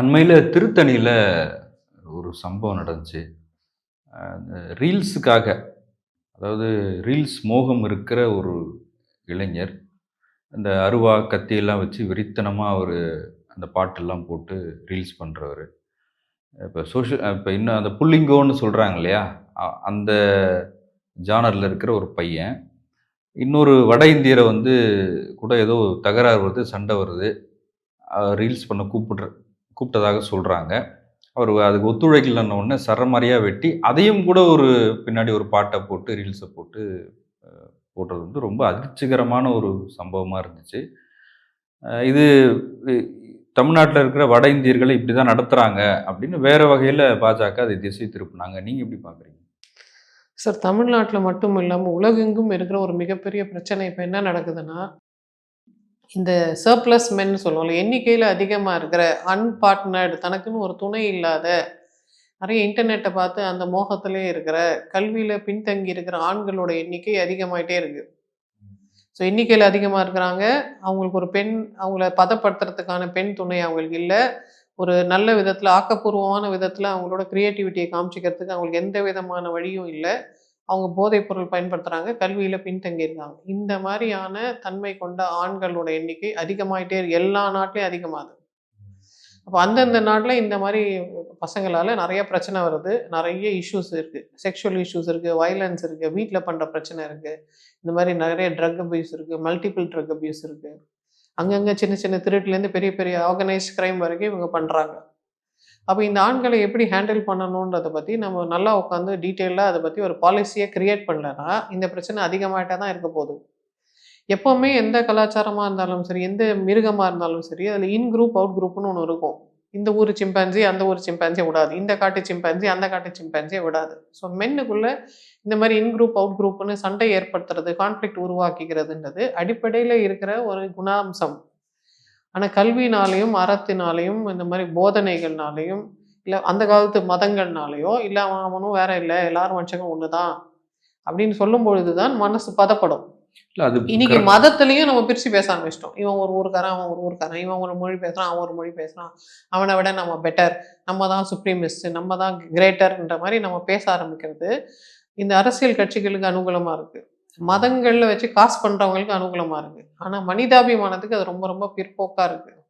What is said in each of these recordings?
அண்மையில் திருத்தணியில் ஒரு சம்பவம் நடந்துச்சு. ரீல்ஸுக்காக அதாவது ரீல்ஸ் மோகம் இருக்கிற ஒரு இளைஞர் இந்த அருவா கத்தியெல்லாம் வச்சு வெறித்தனமாக அவர் அந்த பாட்டெல்லாம் போட்டு ரீல்ஸ் பண்ணுறவர் இப்போ சோஷியல் இப்போ இன்னும் அந்த புல்லிங்கோன்னு சொல்கிறாங்க இல்லையா அந்த ஜானரில் இருக்கிற ஒரு பையன். இன்னொரு வட இந்தியரை வந்து கூட ஏதோ தகராறு வருது சண்டை வருது. ரீல்ஸ் பண்ண கூப்பிடுற கூப்பிட்டதாக சொல்கிறாங்க அவர் அதுக்கு ஒத்துழைக்கலன்ன உடனே சரமாரியாக வெட்டி அதையும் கூட ஒரு பின்னாடி ஒரு பாட்டை போட்டு ரீல்ஸை போட்டு போடுறது வந்து ரொம்ப அதிர்ச்சிகரமான ஒரு சம்பவமாக இருந்துச்சு. இது தமிழ்நாட்டில் இருக்கிற வட இந்தியர்களை இப்படி தான் நடத்துகிறாங்க அப்படின்னு வேறு வகையில் பாஜக அதை திசை திருப்பினாங்க. நீங்கள் எப்படி பார்க்குறீங்க சார் தமிழ்நாட்டில் மட்டும் இல்லாமல் உலகெங்கும் இருக்கிற ஒரு மிகப்பெரிய பிரச்சனை இப்போ என்ன நடக்குதுன்னா இந்த சர்ப்ளஸ் மென் சொல்லுவோம்ல எண்ணிக்கையில் அதிகமாக இருக்கிற அன்பார்ட்னர்டு தனக்குன்னு ஒரு துணை இல்லாத நிறைய இன்டர்நெட்டை பார்த்து அந்த மோகத்திலே இருக்கிற கல்வியில் பின்தங்கி இருக்கிற ஆண்களோட எண்ணிக்கை அதிகமாயிட்டே இருக்கு. ஸோ எண்ணிக்கையில் அதிகமாக இருக்கிறாங்க. அவங்களுக்கு ஒரு பெண் அவங்கள பதப்படுத்துறதுக்கான பெண் துணை அவங்களுக்கு இல்லை. ஒரு நல்ல விதத்தில் ஆக்கப்பூர்வமான விதத்தில் அவங்களோட க்ரியேட்டிவிட்டியை காமிச்சிக்கிறதுக்கு அவங்களுக்கு எந்த விதமான வழியும் இல்லை. அவங்க போதைப் பொருள் பயன்படுத்துகிறாங்க கல்வியில் பின்தங்கியிருக்காங்க. இந்த மாதிரியான தன்மை கொண்ட ஆண்களோட எண்ணிக்கை அதிகமாயிட்டே எல்லா நாட்டிலையும் அதிகமாகுது. அப்போ அந்தந்த நாட்டில் இந்த மாதிரி பசங்களால் நிறைய பிரச்சனை வருது. நிறைய இஷ்யூஸ் இருக்குது செக்ஷுவல் இஷ்யூஸ் இருக்குது வயலன்ஸ் இருக்குது வீட்டில் பண்ணுற பிரச்சனை இருக்குது இந்த மாதிரி நிறைய ட்ரக் அபியூஸ் இருக்குது மல்டிபிள் ட்ரக் அபியூஸ் இருக்குது அங்கங்கே சின்ன சின்ன திருட்டுலேருந்து பெரிய பெரிய ஆர்கனைஸ்ட் க்ரைம் வரைக்கும் இவங்க பண்ணுறாங்க அப்போ இந்த ஆண்களை எப்படி ஹேண்டில் பண்ணணுன்றதை பற்றி நம்ம நல்லா உட்காந்து டீட்டெயிலாக அதை பற்றி ஒரு பாலிசியை கிரியேட் பண்ணலன்னா இந்த பிரச்சனை அதிகமாகிட்டே தான் இருக்க போகுது. எப்போவுமே எந்த கலாச்சாரமாக இருந்தாலும் சரி எந்த மிருகமாக இருந்தாலும் சரி அதில் இன் குரூப் அவுட் குரூப்னு ஒன்று இருக்கும். இந்த ஊர் சிம்பான்சி அந்த ஊர் சிம்பான்சியை விடாது. இந்த காட்டு சிம்பான்சி அந்த காட்டு சிம்பான்சியை விடாது. ஸோ மென்னுக்குள்ளே இந்த மாதிரி இன் குரூப் அவுட் குரூப்னு சண்டை ஏற்படுத்துறது கான்ஃப்ளிக்ட் உருவாக்கிக்கிறதுன்றது அடிப்படையில் இருக்கிற ஒரு குணாம்சம். ஆனால் கல்வினாலையும் அறத்தினாலையும் இந்த மாதிரி போதனைகள்னாலையும் இல்லை அந்த காலத்து மதங்கள்னாலையோ இல்லை அவன் அவனும் வேற இல்லை எல்லாரும் மனுஷங்க ஒன்று தான் அப்படின்னு சொல்லும் பொழுது தான் மனசு பதப்படும் இன்னைக்கு மதத்துலயும் நம்ம பிரிச்சு பேச ஆரம்பிச்சிட்டோம். இவன் ஒரு ஊருக்காரன் அவன் ஒரு ஊருக்காரன் இவன் ஒரு மொழி பேசுறான் அவன் ஒரு மொழி பேசுறான். அவனை விட நம்ம பெட்டர் நம்ம தான் சுப்ரீமிஸ்ட் நம்ம தான் கிரேட்டர்ன்ற மாதிரி நம்ம பேச ஆரம்பிக்கிறது இந்த அரசியல் கட்சிகளுக்கு அனுகூலமா இருக்கு. மதங்களில் வச்சு காசு பண்ணுறவங்களுக்கு அனுகூலமாக இருக்குது ஆனால் மனிதாபிமானத்துக்கு அது ரொம்ப ரொம்ப பிற்போக்காக இருக்குது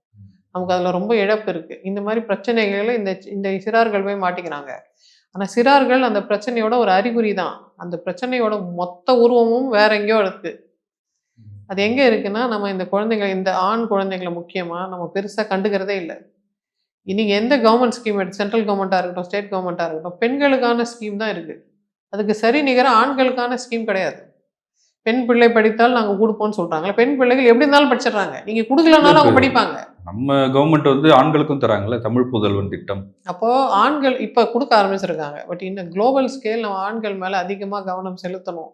நமக்கு அதில் ரொம்ப இழப்பு இருக்குது இந்த மாதிரி பிரச்சனைகளில் இந்த இந்த சிறார்கள் போய் மாட்டிக்கிறாங்க. ஆனால் சிறார்கள் அந்த பிரச்சனையோட ஒரு அறிகுறி தான். அந்த பிரச்சனையோட மொத்த உருவமும் வேற எங்கேயோ இருக்குது அது எங்கே இருக்குன்னா நம்ம இந்த குழந்தைங்க இந்த ஆண் குழந்தைங்களை முக்கியமாக நம்ம பெருசாக கண்டுக்கிறதே இல்லை. இன்னைக்கு எந்த கவர்மெண்ட் ஸ்கீம் எடுத்து சென்ட்ரல் கவர்மெண்ட்டாக இருக்கட்டும் ஸ்டேட் கவர்மெண்ட்டாக இருக்கட்டும் பெண்களுக்கான ஸ்கீம் தான் இருக்குது அதுக்கு சரி நிகர ஆண்களுக்கான ஸ்கீம் கிடையாது. பெண் பிள்ளை படித்தால் நாங்கள் கொடுப்போம்னு சொல்றாங்களே. பெண் பிள்ளைகள் எப்படி இருந்தாலும் படிச்சிடுறாங்க. நீங்க கொடுக்கலனாலும் அவங்க படிப்பாங்க. நம்ம கவர்மெண்ட் வந்து ஆண்களுக்கும் தராங்கல்ல தமிழ் புதல்வன் திட்டம். அப்போ ஆண்கள் இப்போ கொடுக்க ஆரம்பிச்சிருக்காங்க. பட் இன்னும் குளோபல் ஸ்கேல் நம்ம ஆண்கள் மேலே அதிகமாக கவனம் செலுத்தணும்.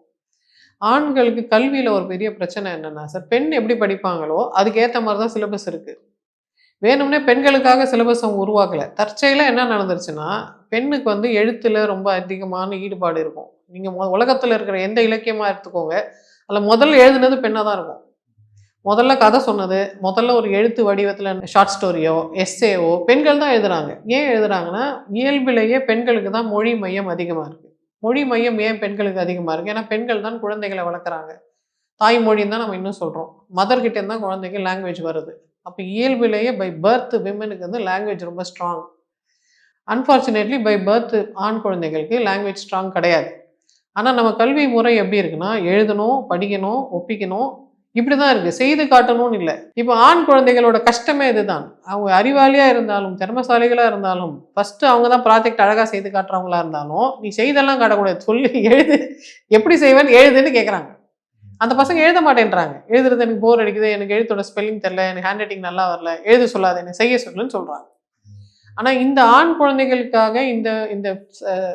ஆண்களுக்கு கல்வியில் ஒரு பெரிய பிரச்சனை என்னன்னா சார் பெண் எப்படி படிப்பாங்களோ அதுக்கேற்ற மாதிரி தான் சிலபஸ் இருக்கு. வேணும்னே பெண்களுக்காக சிலபஸ் அவங்க உருவாக்கல. தற்செயலாக என்ன நடந்துருச்சுன்னா பெண்ணுக்கு வந்து எழுத்தில் ரொம்ப அதிகமான ஈடுபாடு இருக்கும். நீங்கள் மொ உலகத்தில் இருக்கிற எந்த இலக்கியமாக எடுத்துக்கோங்க அதில் முதல்ல எழுதுனது பெண்ணாக தான் இருக்கும். முதல்ல கதை சொன்னது முதல்ல ஒரு எழுத்து வடிவத்தில் ஷார்ட் ஸ்டோரியோ எஸ்ஸேவோ பெண்கள் தான் எழுதுறாங்க. ஏன் எழுதுறாங்கன்னா இயல்பிலேயே பெண்களுக்கு தான் மொழி மையம் அதிகமாக இருக்குது மொழி மையம் ஏன் பெண்களுக்கு அதிகமாக இருக்கு? ஏன்னா பெண்கள் தான் குழந்தைகளை வளர்க்குறாங்க. தாய்மொழின்னு தான் நம்ம இன்னும் சொல்கிறோம் மதர்கிட்ட தான் குழந்தைக்கு லாங்குவேஜ் வருது. அப்போ இயல்பிலேயே பை பர்த் விமனுக்கு வந்து லாங்குவேஜ் ரொம்ப ஸ்ட்ராங் அன்ஃபார்ச்சுனேட்லி பை பர்த் ஆண் குழந்தைகளுக்கு லாங்குவேஜ் ஸ்ட்ராங் கிடையாது. ஆனால் நம்ம கல்வி முறை எப்படி இருக்குன்னா எழுதணும் படிக்கணும் ஒப்பிக்கணும் இப்படி தான் இருக்குது செய்து காட்டணும்னு இல்லை. இப்போ ஆண் குழந்தைகளோட கஷ்டமே இதுதான். அவங்க அறிவாளியாக இருந்தாலும் திறமசாலிகளாக இருந்தாலும் ஃபஸ்ட்டு அவங்க தான் ப்ராஜெக்ட் அழகாக செய்து காட்டுறவங்களா இருந்தாலும் நீ செய்தெல்லாம் காட்டக்கூடாது. சொல்லி எழுது. எப்படி செய்வேன்னு எழுதுன்னு கேட்குறாங்க அந்த பசங்க எழுத மாட்டேன்றாங்க. எழுதுறது எனக்கு போர் அடிக்குது எனக்கு எழுத்தோட ஸ்பெல்லிங் தெரில எனக்கு ஹேண்ட் ரைட்டிங் நல்லா வரல எழுத சொல்லாத என்னை செய்ய சொல்லுன்னு சொல்கிறாங்க ஆனால் இந்த ஆண் குழந்தைகளுக்காக இந்த இந்த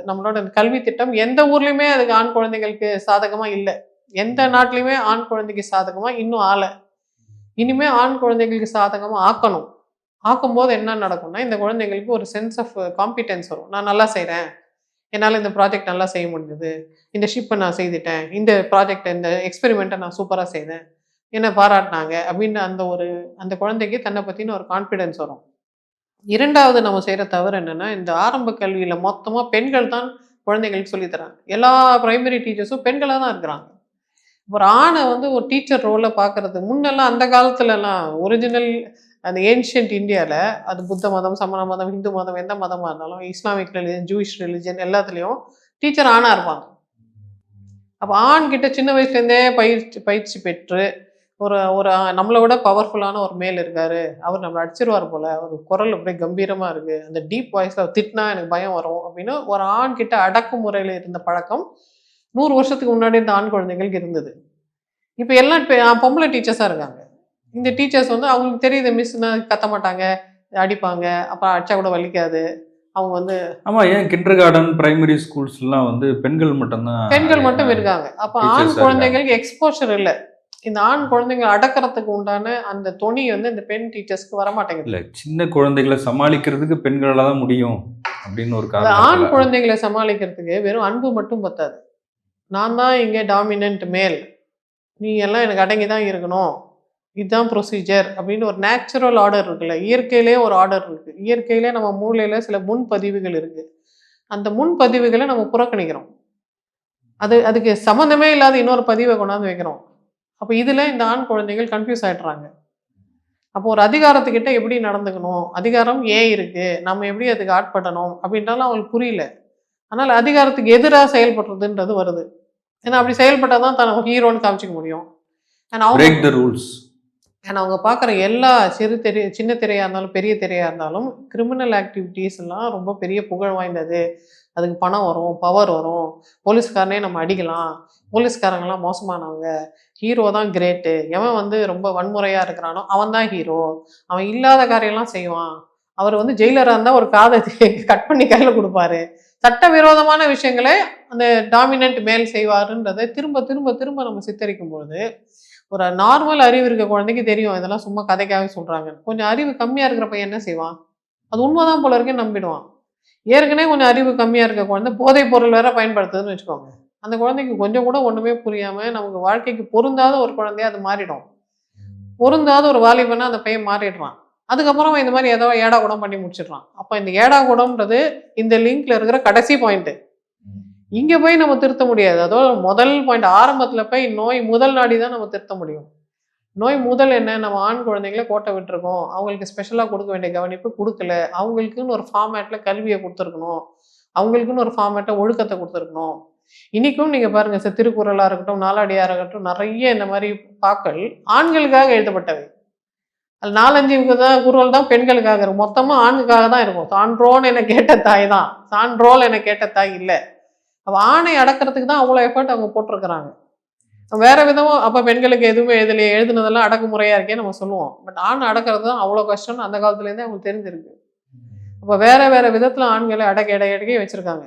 நம்மளோட இந்த கல்வி திட்டம் எந்த ஊர்லேயுமே அதுக்கு ஆண் குழந்தைகளுக்கு சாதகமாக இல்லை. எந்த நாட்டிலையுமே ஆண் குழந்தைக்கு சாதகமாக இன்னும் ஆலை இனிமே ஆண் குழந்தைகளுக்கு சாதகமாக ஆக்கணும். ஆக்கும்போது என்ன நடக்கும்னா இந்த குழந்தைங்களுக்கு ஒரு சென்ஸ் ஆஃப் காம்பிடென்ஸ் வரும். நான் நல்லா செய்கிறேன் என்னால் இந்த ப்ராஜெக்ட் நல்லா செய்ய முடிஞ்சது. இந்த ஷிப்பை நான் செய்துட்டேன். இந்த ப்ராஜெக்ட் இந்த எக்ஸ்பெரிமெண்ட்டை நான் சூப்பராக செய்தேன். என்னை பாராட்டினாங்க அப்படின்னு அந்த ஒரு அந்த குழந்தைக்கு தன்னை பற்றின ஒரு கான்ஃபிடென்ஸ் வரும். இரண்டாவது நம்ம செய்கிற தவறு என்னன்னா இந்த ஆரம்ப கல்வியில் மொத்தமாக பெண்கள் தான் குழந்தைங்களுக்கு சொல்லித்தராங்க எல்லா ப்ரைமரி டீச்சர்ஸும் பெண்களாக தான் இருக்கிறாங்க. ஒரு ஆணை வந்து ஒரு டீச்சர் ரோலில் பார்க்கறது முன்னெல்லாம் அந்த காலத்துலலாம் ஒரிஜினல் அந்த ஏன்ஷியன்ட் இந்தியாவில் அது புத்த மதம் சமண மதம் ஹிந்து மதம் எந்த மதமாக இருந்தாலும் இஸ்லாமிக் ரிலிஜன் ஜூயிஷ் ரிலிஜன் எல்லாத்துலேயும் டீச்சர் ஆணாக இருப்பாங்க. அப்போ ஆண்கிட்ட சின்ன வயசுலேருந்தே பயிற்சி பயிற்சி பெற்று ஒரு ஒரு நம்மளை விட பவர்ஃபுல்லான ஒரு மேல் இருக்கார். அவர் நம்மளை அடிச்சிருவார் போல். ஒரு குரல் அப்படியே கம்பீரமாக இருக்குது அந்த டீப் வாய்ஸில் திட்டினா எனக்கு பயம் வரும் அப்படின்னு ஒரு ஆண்கிட்ட அடக்கு அடக்குமுறையில் இருந்த பழக்கம் நூறு வருஷத்துக்கு முன்னாடி இந்த ஆண் குழந்தைகளுக்கு இருந்தது. இப்போ எல்லாம் பொம்பளை டீச்சர்ஸாக இருக்காங்க. இந்த டீச்சர்ஸ் வந்து அவங்களுக்கு தெரியுது மிஸ்னா கத்த மாட்டாங்க அடிப்பாங்க அப்புறம் அடிச்சா கூட வலிக்காது. அவங்க வந்து ஆமா ஏன் கிண்டர் கார்டன் பிரைமரி ஸ்கூல்ஸ்லாம் வந்து பெண்கள் மட்டும்தான் பெண்கள் மட்டும் இருக்காங்க. அப்போ ஆண் குழந்தைங்களுக்கு எக்ஸ்போஷர் இல்லை. இந்த ஆண் குழந்தைங்க அடக்கிறதுக்கு உண்டான அந்த துணி வந்து இந்த பெண் டீச்சர்ஸ்க்கு வர மாட்டேங்குது இல்ல சின்ன குழந்தைகளை சமாளிக்கிறதுக்கு பெண்களால தான் முடியும் அப்படின்னு ஒரு அந்த ஆண் காரணம் குழந்தைகளை சமாளிக்கிறதுக்கு வெறும் அன்பு மட்டும் பத்தாது. நான் தான் இங்கே டாமினன்ட் மேல். நீ எல்லாம் எனக்கு அடங்கி தான் இருக்கணும். இதுதான் ப்ரொசீஜர் அப்படின்னு ஒரு நேச்சுரல் ஆர்டர் இருக்குல்ல. இயற்கையிலே ஒரு ஆர்டர் இருக்குது இயற்கையிலே நம்ம மூளையில சில முன்பதிவுகள் இருக்குது அந்த முன்பதிவுகளை நம்ம புறக்கணிக்கிறோம். அது அதுக்கு சம்மந்தமே இல்லாத இன்னொரு பதிவை கொண்டாந்து வைக்கிறோம். அப்போ இதில் இந்த ஆண் குழந்தைகள் கன்ஃபியூஸ் ஆகிடுறாங்க அப்போ ஒரு அதிகாரத்துக்கிட்ட எப்படி நடந்துக்கணும்? அதிகாரம் ஏன் இருக்குது நம்ம எப்படி அதுக்கு ஆட்படணும்? அப்படின்றாலும் அவங்களுக்கு புரியல. ஆனால் அதிகாரத்துக்கு எதிராக செயல்படுறதுன்றது வருது. ஏன்னா அப்படி செயல்பட்டால் தான் தன் ஹீரோன்னு காமிச்சிக்க முடியும். அண்ட் அவங்க த ரூல்ஸ் ஏன்னா அவங்க பார்க்குற எல்லா சிறு திரை சின்ன திரையாக இருந்தாலும் பெரிய திரையாக இருந்தாலும் கிரிமினல் ஆக்டிவிட்டீஸ் எல்லாம் ரொம்ப பெரிய புகழ் வாய்ந்தது. அதுக்கு பணம் வரும் பவர் வரும். போலீஸ்காரனே நம்ம அடிக்கலாம். போலீஸ்காரங்கெல்லாம் மோசமானவங்க. ஹீரோ தான் கிரேட்டு எவன் வந்து ரொம்ப வன்முறையாக இருக்கிறானோ அவன் தான் ஹீரோ அவன் இல்லாத காரியம்லாம் செய்வான். அவர் வந்து ஜெயிலராக இருந்தால் ஒரு காதை கட் பண்ணி கையில் கொடுப்பாரு. சட்டவிரோதமான விஷயங்களை அந்த டாமினன்ட் மேல் செய்வாருன்றதை திரும்ப திரும்ப திரும்ப நம்ம சித்தரிக்கும் பொழுது ஒரு நார்மல் அறிவு இருக்க குழந்தைக்கு தெரியும். இதெல்லாம் சும்மா கதைக்காகவே சொல்கிறாங்க கொஞ்சம் அறிவு கம்மியாக இருக்கிற பையன் என்ன செய்வான்? அது உண்மைதான் போல இருக்கே நம்பிடுவான். ஏற்கனவே கொஞ்சம் அறிவு கம்மியாக இருக்க குழந்தை போதைப் பொருள் வேற பயன்படுத்துதுன்னு வச்சுக்கோங்க. அந்த குழந்தைக்கு கொஞ்சம் கூட ஒன்றுமே புரியாமல் நமக்கு வாழ்க்கைக்கு பொருந்தாத ஒரு குழந்தையா அது மாறிடும். பொருந்தாத ஒரு வாலிபனா அந்த பையன் மாறிடுறான். அதுக்கப்புறம் இந்த மாதிரி ஏதோ ஏடா குடம் பண்ணி முடிச்சிடுறான். அப்போ இந்த ஏடா குடம்ன்றது இந்த லிங்க்ல இருக்கிற கடைசி பாயிண்ட்டு இங்கே போய் நம்ம திருத்த முடியாது. அதோட முதல் பாயிண்ட் ஆரம்பத்தில் போய் நோய் முதல் நாடி தான் நம்ம திருத்த முடியும். நோய் முதல் என்ன? நம்ம ஆண் குழந்தைங்கள கோட்டை விட்டுருக்கோம். அவங்களுக்கு ஸ்பெஷலாக கொடுக்க வேண்டிய கவனிப்பு கொடுக்கல. அவங்களுக்குன்னு ஒரு ஃபார்மேட்டில் கல்வியை கொடுத்துருக்கணும். அவங்களுக்குன்னு ஒரு ஃபார்மேட்டை ஒழுக்கத்தை கொடுத்துருக்கணும். இன்னைக்கும் நீங்கள் பாருங்கள் சார் திருக்குறளாக இருக்கட்டும் நாலாடியாக இருக்கட்டும் நிறைய இந்த மாதிரி பாக்கள் ஆண்களுக்காக எழுதப்பட்டவை. அது நாலஞ்சு தான் குரல் தான் பெண்களுக்காக இருக்கும் மொத்தமாக ஆணுக்காக தான் இருக்கும். சான்றோன்னு என கேட்ட தாய் தான். சான்றோல் என கேட்ட தாய் இல்லை. ஆணை அடக்கிறதுக்கு தான் அவ்வளோ எஃபர்ட் அவங்க போட்டிருக்கிறாங்க. வேற விதமும் அப்போ பெண்களுக்கு எதுவுமே எழுதலையே எழுதுனதெல்லாம் அடக்குமுறையாக இருக்கே நம்ம சொல்லுவோம். பட் ஆண் அடக்கிறது தான் அவ்வளோ கஷ்டம்னு அந்த காலத்துலேருந்தே அவங்களுக்கு தெரிஞ்சிருக்கு. அப்போ வேற வேற விதத்தில் ஆண்களை அடக்க எடை எடக்கே வச்சுருக்காங்க.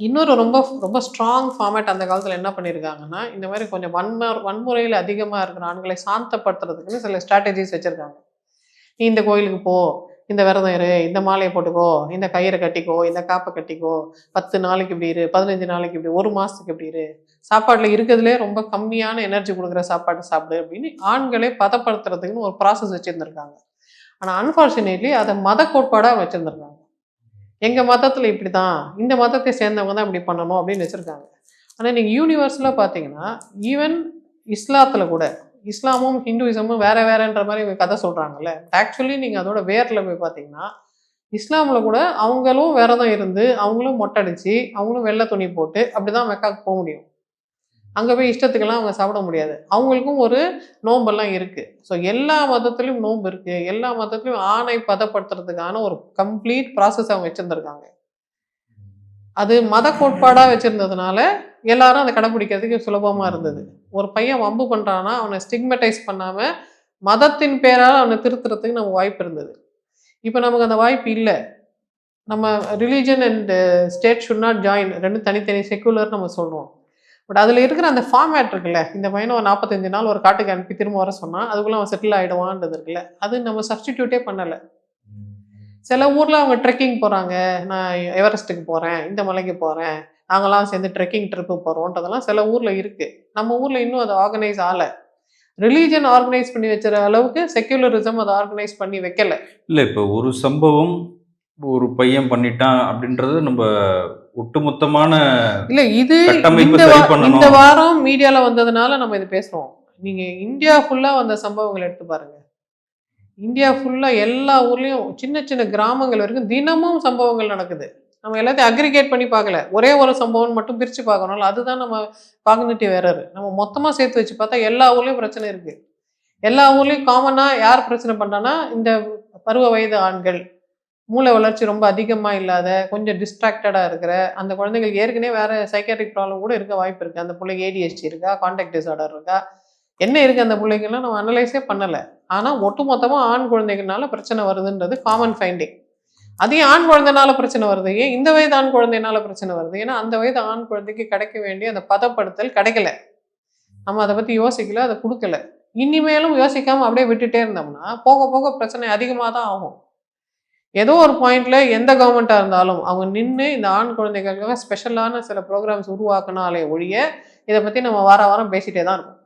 இன்னொரு ரொம்ப ரொம்ப ஸ்ட்ராங் ஃபார்மேட் அந்த காலத்தில் என்ன பண்ணியிருக்காங்கன்னா இந்த மாதிரி கொஞ்சம் வன்ம வன்முறையில் அதிகமாக இருக்கிற ஆண்களை சாந்தப்படுத்துறதுக்குன்னு சில ஸ்ட்ராட்டஜிஸ் வச்சுருக்காங்க. நீ இந்த கோயிலுக்கு போ இந்த விரதம் இரு இந்த மாலையை போட்டுக்கோ இந்த கயிறை கட்டிக்கோ இந்த காப்பை கட்டிக்கோ பத்து நாளைக்கு இப்படி இரு பதினஞ்சு நாளைக்கு இப்படி ஒரு மாதத்துக்கு இப்படி இரு. சாப்பாட்டில் இருக்கிறதுலே ரொம்ப கம்மியான எனர்ஜி கொடுக்குற சாப்பாடு சாப்பிடு அப்படின்னு ஆண்களை பதப்படுத்துறதுக்குன்னு ஒரு ப்ராசஸ் வச்சுருந்துருக்காங்க. ஆனால் அன்ஃபார்ச்சுனேட்லி அதை மத கோட்பாடாக வச்சுருந்துருக்காங்க. எங்கள் மதத்தில் இப்படி தான் இந்த மதத்தை சேர்ந்தவங்க தான் இப்படி பண்ணணும் அப்படின்னு வச்சுருக்காங்க. ஆனால் நீங்கள் யூனிவர்ஸில் பார்த்தீங்கன்னா ஈவன் இஸ்லாத்தில் கூட இஸ்லாமும் ஹிந்துவிசமும் வேற வேறன்ற மாதிரி கதை சொல்கிறாங்கல்ல ஆக்சுவலி நீங்கள் அதோட வேரில் போய் பார்த்தீங்கன்னா இஸ்லாமில் கூட அவங்களும் விரதம் இருந்து அவங்களும் மொட்டடிச்சு அவங்களும் வெள்ளை துணி போட்டு அப்படி தான் மெக்காவுக்கு போக முடியும். அங்கே போய் இஷ்டத்துக்கெல்லாம் அவங்க சாப்பிட முடியாது. அவங்களுக்கும் ஒரு நோம்பெல்லாம் இருக்குது ஸோ எல்லா மதத்துலேயும் நோன்பு இருக்குது எல்லா மதத்துலையும் ஆணை பதப்படுத்துறதுக்கான ஒரு கம்ப்ளீட் ப்ராசஸ் அவங்க வச்சுருந்துருக்காங்க. அது மத கோட்பாடாக வச்சுருந்ததுனால எல்லாரும் அதை கடைப்பிடிக்கிறதுக்கு சுலபமாக இருந்தது. ஒரு பையன் வம்பு பண்ணுறான்னா அவனை ஸ்டிக்மெட்டைஸ் பண்ணாமல் மதத்தின் பேரால் அவனை திருத்துறதுக்கு நமக்கு வாய்ப்பு இருந்தது. இப்போ நமக்கு அந்த வாய்ப்பு இல்லை. நம்ம religion and state should not join ரெண்டும் தனித்தனி செக்குலர் நம்ம சொல்கிறோம் பட் அதில் இருக்கிற அந்த ஃபார்மேட் இருக்குல்ல இந்த பையனை ஒரு நாற்பத்தஞ்சு நாள் ஒரு காட்டுக்கு அனுப்பி திரும்ப வர சொன்னால் அதுக்குள்ளே அவன் செட்டில் ஆகிடுவான்றது இருக்குல்ல அது நம்ம சப்ஸ்டிடியூட்டே பண்ணலை. சில ஊரில் அவங்க ட்ரெக்கிங் போகிறாங்க நான் எவரெஸ்ட்டுக்கு போகிறேன் இந்த மலைக்கு போகிறேன் நாங்களாம் சேர்ந்து ட்ரெக்கிங் ட்ரிப்பு போகிறோன்றதெல்லாம் சில ஊரில் இருக்குது நம்ம ஊரில் இன்னும் அது ஆர்கனைஸ் ஆகலை. ரிலீஜன் ஆர்கனைஸ் பண்ணி வச்சுற அளவுக்கு செக்யூலரிசம் அதை ஆர்கனைஸ் பண்ணி வைக்கல. இல்லை இப்போ ஒரு சம்பவம் ஒரு பையன் பண்ணிட்டான் அப்படின்றது நம்ம ஒட்டுமொத்தமான இல்ல இது. இந்த வாரம் மீடியால வந்ததுனால நம்ம இது பேசுறோம். நீங்க இந்தியா ஃபுல்லா வந்த சம்பவங்களை எடுத்து பாருங்க. இந்தியா ஃபுல்லா எல்லா ஊர்லயும் சின்ன சின்ன கிராமங்கள் வரைக்கும் தினமும் சம்பவங்கள் நடக்குது. நம்ம எல்லாத்தையும் அக்ரிகேட் பண்ணி பார்க்கல. ஒரே ஒரு சம்பவம் மட்டும் பிரித்து பார்க்கணும்ல அதுதான் நம்ம காக்னிட்டிவ் எரர் நம்ம மொத்தமாக சேர்த்து வச்சு பார்த்தா எல்லா ஊர்லேயும் பிரச்சனை இருக்குது எல்லா ஊர்லேயும் காமனாக யார் பிரச்சனை பண்ணான்னா இந்த பருவ வயது ஆண்கள். மூளை வளர்ச்சி ரொம்ப அதிகமாக இல்லாத கொஞ்சம் டிஸ்ட்ராக்டடாக இருக்கிற அந்த குழந்தைங்களுக்கு ஏற்கனவே வேறு சைக்காட்ரிக் ப்ராப்ளம் கூட இருக்க வாய்ப்பு இருக்குது அந்த பிள்ளைக்கு ஏடிஹெச்டி இருக்கா கான்டாக்ட் டிசார்டர் இருக்கா என்ன இருக்குது அந்த பிள்ளைங்கலாம் நம்ம அனலைஸே பண்ணலை. ஆனால் ஒட்டுமொத்தமாக ஆண் குழந்தைகள்னால பிரச்சனை வருதுன்றது காமன் ஃபைண்டிங் அதையும் ஆண் குழந்தைனால பிரச்சனை வருது? ஏன் இந்த வயது ஆண் குழந்தைனால பிரச்சனை வருது? ஏன்னா அந்த வயது ஆண் குழந்தைக்கு கிடைக்க வேண்டிய அந்த பதப்படுத்தல் கிடைக்கல. நம்ம அதை பத்தி யோசிக்கல அதை கொடுக்கல. இனிமேலும் யோசிக்காம அப்படியே விட்டுட்டே இருந்தோம்னா போக போக பிரச்சனை அதிகமாக தான் ஆகும். ஏதோ ஒரு பாயிண்ட்ல எந்த கவர்மெண்ட்டாக இருந்தாலும் அவங்க நின்று இந்த ஆண் குழந்தைகளுக்காக ஸ்பெஷலான சில ப்ரோக்ராம்ஸ் உருவாக்கினாலே ஒழிய இதை பற்றி நம்ம வார வாரம் பேசிட்டே தான் இருக்கோம்